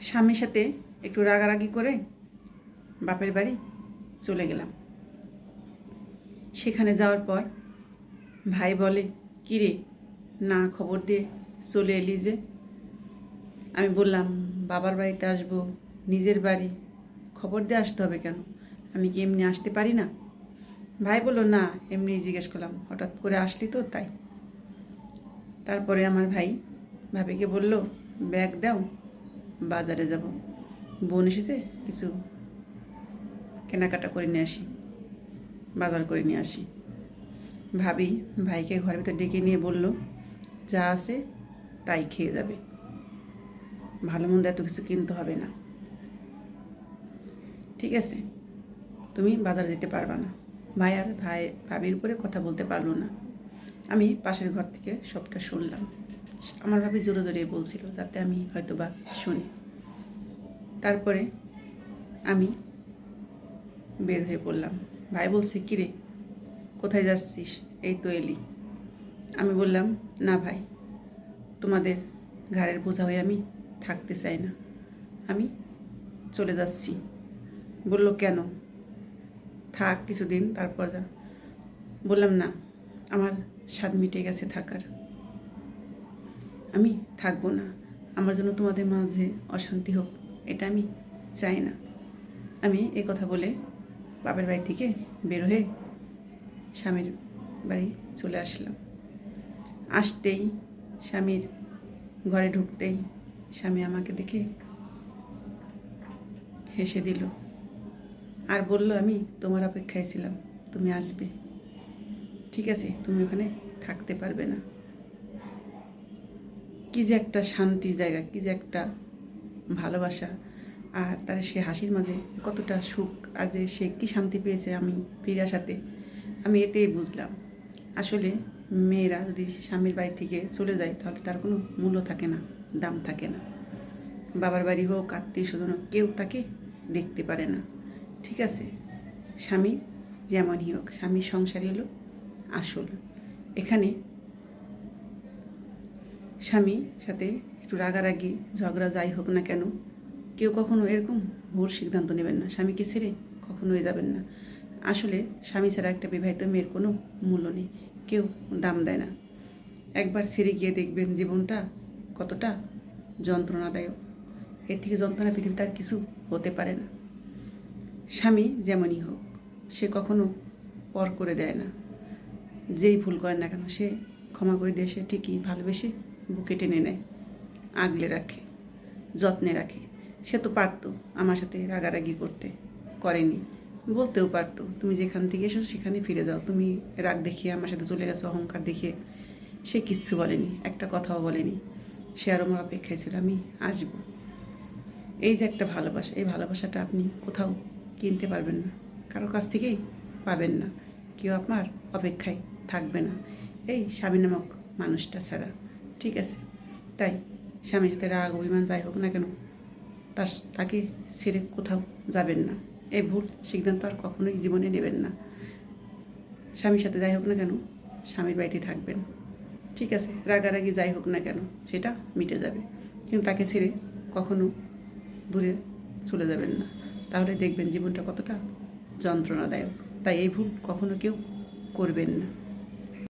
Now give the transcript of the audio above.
স্বামীর সাথে একটু রাগারাগি করে বাপের বাড়ি চলে গেলাম। সেখানে যাওয়ার পর ভাই বলে, কিরে, না খবর দিয়ে চলে এলি যে? আমি বললাম, বাবার বাড়িতে আসব, নিজের বাড়ি। খবর দিয়ে আসতে হবে কেন? আমি কি এমনি আসতে পারি না? ভাই বলল, না এমনি জিজ্ঞেস করলাম। হঠাৎ করে আসলি তো তাই। তারপরে আমার ভাই ভাবিকে বলল, ব্যাগ দাও বাজারে যাব। বোন এসেছে, কিছু কেনাকাটা করে নিয়ে আসি, বাজার করে নিয়ে আসি। ভাবি ভাইকে ঘরের ভিতর ডেকে নিয়ে বলল, যা আছে তাই খেয়ে যাবে। ভালো মন্দ এত কিছু কিনতে হবে না। ঠিক আছে, তুমি বাজার যেতে পারবা না। ভাই আর ভাই, ভাবির উপরে কথা বলতে পারল না। আমি পাশের ঘর থেকে সবটা শুনলাম। আমার ভাবি জোরে জোরে বলছিল যাতে আমি হয়তো বা শুনি। তারপরে আমি বের হয়ে পড়লাম। ভাই বলছে কিরে কোথায় যাচ্ছিস? এই তো এলি। আমি বললাম, না ভাই, তোমাদের ঘাড়ের বোঝা হয়ে আমি থাকতে চাই না। আমি চলে যাচ্ছি। বলল, কেন? থাক কিছুদিন, তারপর যা। বললাম, না, আমার স্বাদ মিটে গেছে থাকার। আমি থাকব না। আমার জন্য তোমাদের মাঝে অশান্তি হোক, এটা আমি চাই না। আমি এ কথা বলে বাপের বাড়ি থেকে বের হয়ে স্বামীর বাড়ি চলে আসলাম। আসতেই স্বামীর ঘরে ঢুকতেই স্বামী আমাকে দেখে হেসে দিল, আর বলল, আমি তোমার অপেক্ষায় ছিলাম, তুমি আসবে। ঠিক আছে, তুমি ওখানে থাকতে পারবে না। কি যে একটা শান্তির জায়গা, কি যে একটা ভালোবাসা। আর তার সে হাসির মাঝে কতটা সুখ, আর যে সে কি শান্তি পেয়েছে আমি ফিরে আসাতে, আমি এতেই বুঝলাম। আসলে মেয়েরা যদি স্বামীর বাড়ি থেকে চলে যায়, তাহলে তার কোনো মূল্য থাকে না, দাম থাকে না। বাবার বাড়ি হোক, আত্মীয় স্বজন হোক, কেউ তাকে দেখতে পারে না। ঠিক আছে, স্বামী যেমনই হোক, স্বামীর সংসারই হলো আসল। এখানে স্বামী সাথে একটু রাগারাগি, ঝগড়া যাই হোক না কেন, কেউ কখনো এরকম ভুল সিদ্ধান্ত নেবেন না। স্বামীকে ছেড়ে কখনোই যাবেন না। আসলে স্বামী ছাড়া একটা বিবাহিত মেয়ের কোনো মূল্য নেই। কেউ দাম দেয় না। একবার ছেড়ে গিয়ে দেখবেন জীবনটা কতটা যন্ত্রণাদায়ক। এর থেকে যন্ত্রণা পৃথিবীতে আর কিছু হতে পারে না। স্বামী যেমনই হোক, সে কখনো পর করে দেয় না। যেই ভুল করে না কেন, সে ক্ষমা করে দিয়ে, সে ঠিকই ভালোবেসে বুকে টেনে নেয়, আগলে রাখে, যত্নে রাখে। সে তো পারতো আমার সাথে রাগারাগি করতে, করেনি। বলতেও পারতো, তুমি যেখান থেকে এসেছ সেখানে ফিরে যাও। তুমি রাগ দেখিয়ে আমার সাথে চলে গেছো, অহংকার দেখিয়ে। সে কিচ্ছু বলেনি, একটা কথাও বলেনি। সে আর আমার অপেক্ষায় ছিল, আমি আসব। এই যে একটা ভালোবাসা, এই ভালোবাসাটা আপনি কোথাও কিনতে পারবেন না। কারোর কাছ থেকেই পাবেন না। কেউ আপনার অপেক্ষায় থাকবে না। এই স্বামী নামক মানুষটা ছাড়া। ঠিক আছে। তাই স্বামীর সাথে রাগ, অভিমান যাই হোক না কেন, তার তাকে ছেড়ে কোথাও যাবেন না। এই ভুল সিদ্ধান্ত আর কখনোই জীবনে নেবেন না। স্বামীর সাথে যাই হোক না কেন, স্বামীর বাড়িতে থাকবেন। ঠিক আছে, রাগারাগি যাই হোক না কেন, সেটা মিটে যাবে। কিন্তু তাকে ছেড়ে কখনো দূরে চলে যাবেন না। তাহলে দেখবেন জীবনটা কতটা যন্ত্রণাদায়ক। তাই এই ভুল কখনো কেউ করবেন না।